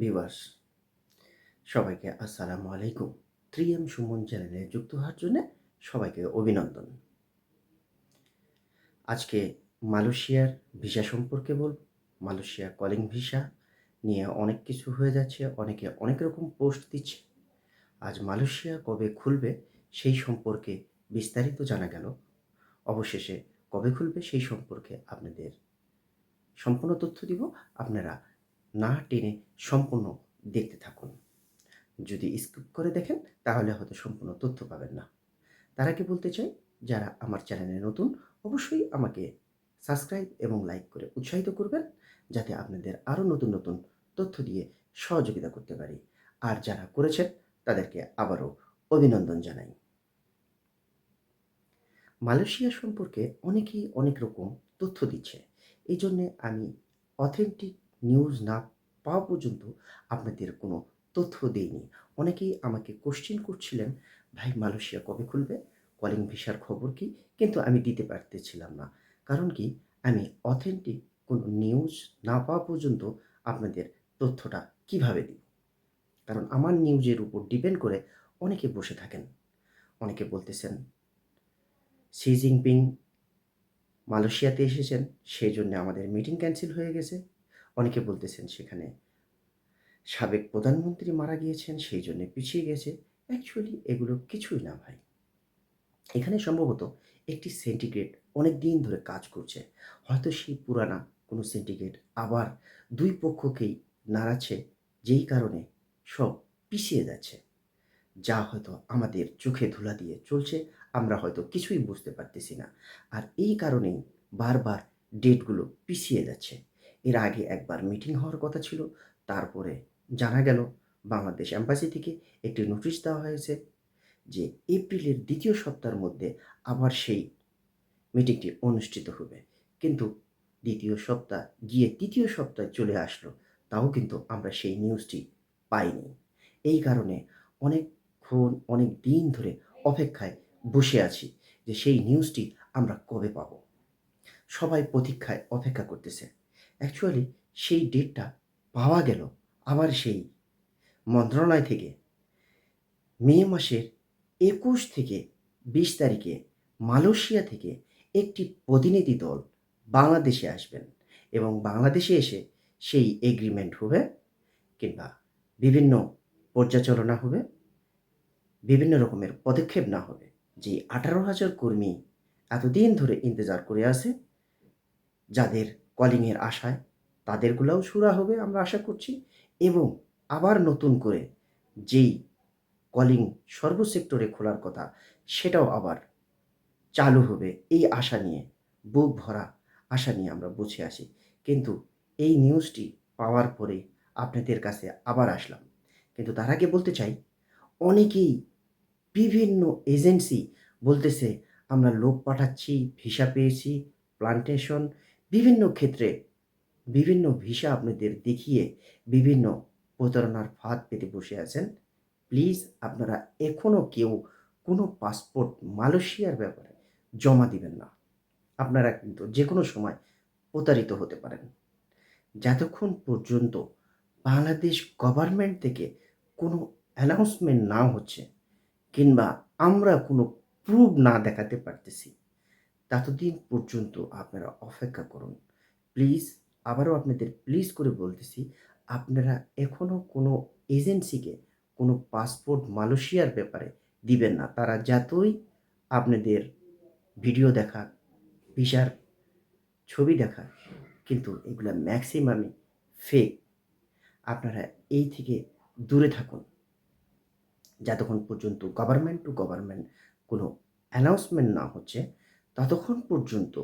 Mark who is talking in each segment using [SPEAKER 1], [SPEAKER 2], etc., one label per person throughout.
[SPEAKER 1] Viewers, সবাইকে আসসালামু আলাইকুম। থ্রি এম সুমন চ্যানেলে যুক্ত হওয়ার জন্য সবাইকে অভিনন্দন। আজকে মালয়েশিয়ার ভিসা সম্পর্কে বলব মালয়েশিয়া কলিং ভিসা নিয়ে অনেক কিছু হয়ে যাচ্ছে, অনেকে অনেক রকম পোস্ট দিচ্ছে। আজ মালয়েশিয়া কবে খুলবে সেই সম্পর্কে বিস্তারিত জানা গেল। অবশেষে কবে খুলবে সেই সম্পর্কে আপনাদের সম্পূর্ণ তথ্য দিব। আপনারা না টেনে সম্পূর্ণ দেখতে থাকুন। যদি স্কিপ করে দেখেন, তাহলে হয়তো সম্পূর্ণ তথ্য পাবেন না। তার আগে বলতে চাই, যারা আমার চ্যানেলে নতুন, অবশ্যই আমাকে সাবস্ক্রাইব এবং লাইক করে উৎসাহিত করবেন, যাতে আপনাদের আরও নতুন নতুন তথ্য দিয়ে সহযোগিতা করতে পারি। আর যারা করেছেন, তাদেরকে আবারও অভিনন্দন জানাই। মালয়েশিয়া সম্পর্কে অনেকেই অনেক রকম তথ্য দিচ্ছে। এই জন্যে আমি অথেন্টিক নিউজ না পাওয়া পর্যন্ত আপনাদের কোনো তথ্য দেইনি। অনেকেই আমাকে কোশ্চেন করছিলেন, ভাই, মালয়েশিয়া কবে খুলবে? কলিং ভিসার খবর কি? কিন্তু আমি দিতে পারতেছিলাম না। কারণ কি? আমি অথেন্টিক কোনো নিউজ না পাওয়া পর্যন্ত আপনাদের তথ্যটা কীভাবে দিই কারণ আমার নিউজের উপর ডিপেন্ড করে অনেকে বসে থাকেন। অনেকে বলতেছেন শি জিনপিং মালয়েশিয়াতে এসেছেন, সেই জন্য আমাদের মিটিং ক্যান্সেল হয়ে গেছে। অনেকে বলতেছেন সেখানে সাবেক প্রধানমন্ত্রী মারা গিয়েছেন, সেই জন্য পিছিয়ে গেছে। অ্যাকচুয়ালি এগুলো কিছুই না ভাই। এখানে সম্ভবত একটি সেন্টিগ্রেড অনেক দিন ধরে কাজ করছে। হয়তো সেই পুরানা কোনো সেন্টিগ্রেড আবার দুই পক্ষকেই নাড়াচ্ছে, যেই কারণে সব পিছিয়ে যাচ্ছে। যা হয়তো আমাদের চোখে ধুলা দিয়ে চলছে, আমরা হয়তো কিছুই বুঝতে পারতেছি না। আর এই কারণেই বারবার ডেটগুলো পিছিয়ে যাচ্ছে। এর আগে একবার মিটিং হওয়ার কথা ছিল। তারপরে জানা গেল বাংলাদেশ অ্যাম্বাসি থেকে একটি নোটিশ দেওয়া হয়েছে যে এপ্রিলের দ্বিতীয় সপ্তাহের মধ্যে আবার সেই মিটিংটি অনুষ্ঠিত হবে। কিন্তু দ্বিতীয় সপ্তাহ গিয়ে তৃতীয় সপ্তাহে চলে আসলো, তাও কিন্তু আমরা সেই নিউজটি পাইনি। এই কারণে অনেকক্ষণ অনেক দিন ধরে অপেক্ষায় বসে আছি যে সেই নিউজটি আমরা কবে পাব। সবাই প্রতীক্ষায় অপেক্ষা করতেছে। অ্যাকচুয়ালি সেই ডেটটা পাওয়া গেল আবার সেই মন্ত্রণালয় থেকে। মে মাসের একুশ থেকে বিশ তারিখে মালয়েশিয়া থেকে একটি প্রতিনিধি দল বাংলাদেশে আসবেন এবং বাংলাদেশে এসে সেই এগ্রিমেন্ট হবে কিংবা বিভিন্ন পর্যালোচনা হবে, বিভিন্ন রকমের পদক্ষেপ না হবে। যে আঠারো হাজার কর্মী এতদিন ধরে ইন্তজার করে আছে, যাদের কলিংয়ের আশায় তাদেরগুলোও সুরা হবে আমরা আশা করছি। এবং আবার নতুন করে যেই কলিং সর্বসেক্টরে খোলার কথা, সেটাও আবার চালু হবে এই আশা নিয়ে, বুক ভরা আশা নিয়ে আমরা বসে আসি কিন্তু এই নিউজটি পাওয়ার পরে আপনাদের কাছে আবার আসলাম। কিন্তু তার আগে বলতে চাই, অনেকেই বিভিন্ন এজেন্সি বলতেছে, আমরা লোক পাঠাচ্ছি, ভিসা পেয়েছি, প্লান্টেশন বিভিন্ন ক্ষেত্রে বিভিন্ন ভিসা আপনাদের দেখিয়ে বিভিন্ন প্রতারণার ফাঁদ পেতে বসে আছেন। প্লিজ আপনারা এখনও কেউ কোনো পাসপোর্ট মালয়েশিয়ার ব্যাপারে জমা দিবেন না। আপনারা কিন্তু যে কোনো সময় প্রতারিত হতে পারেন। যতক্ষণ পর্যন্ত বাংলাদেশ গভর্নমেন্ট থেকে কোনো অ্যানাউন্সমেন্ট না হচ্ছে কিংবা আমরা কোনো প্রুফ না দেখাতে পারতেছি ততদিন পর্যন্ত আপনারা অপেক্ষা করুন। প্লিজ, আবারও আপনাদের প্লিজ করে বলতেছি, আপনারা এখনও কোনো এজেন্সিকে, কোনো পাসপোর্ট মালয়েশিয়ার ব্যাপারে দিবেন না। তারা যতই আপনাদের ভিডিও দেখা, ভিসার ছবি দেখা, কিন্তু এগুলো ম্যাক্সিমামই ফেক আপনারা এই থেকে দূরে থাকুন। যতক্ষণ পর্যন্ত গভর্নমেন্ট টু গভর্নমেন্ট কোনো অ্যানাউন্সমেন্ট না হচ্ছে ততক্ষণ পর্যন্ত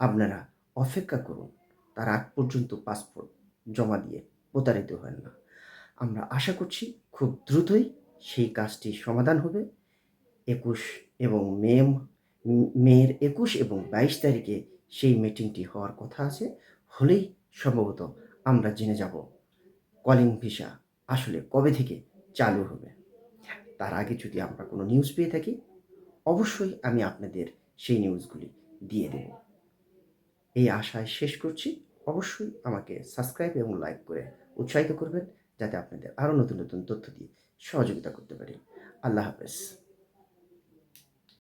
[SPEAKER 1] আপনারা অপেক্ষা করুন। তার আগ পর্যন্ত পাসপোর্ট জমা দিয়ে প্রতারিত হয় না। আমরা আশা করছি খুব দ্রুতই সেই কাজটি সমাধান হবে। একুশ এবং মে মেয়ের একুশ এবং বাইশ তারিখে সেই মিটিংটি হওয়ার কথা আছে। হলেই সম্ভবত আমরা জেনে যাব কলিং ভিসা আসলে কবে থেকে চালু হবে। তার আগে যদি আমরা কোনো নিউজ পেয়ে থাকি, অবশ্যই আমি আপনাদের সেই নিউজগুলি দিয়ে দেব এই আশায় শেষ করছি। অবশ্যই আমাকে সাবস্ক্রাইব এবং লাইক করে উৎসাহিত করবেন, যাতে আপনাদের আরও নতুন নতুন তথ্য দিয়ে সহযোগিতা করতে পারি। আল্লাহ হাফেজ।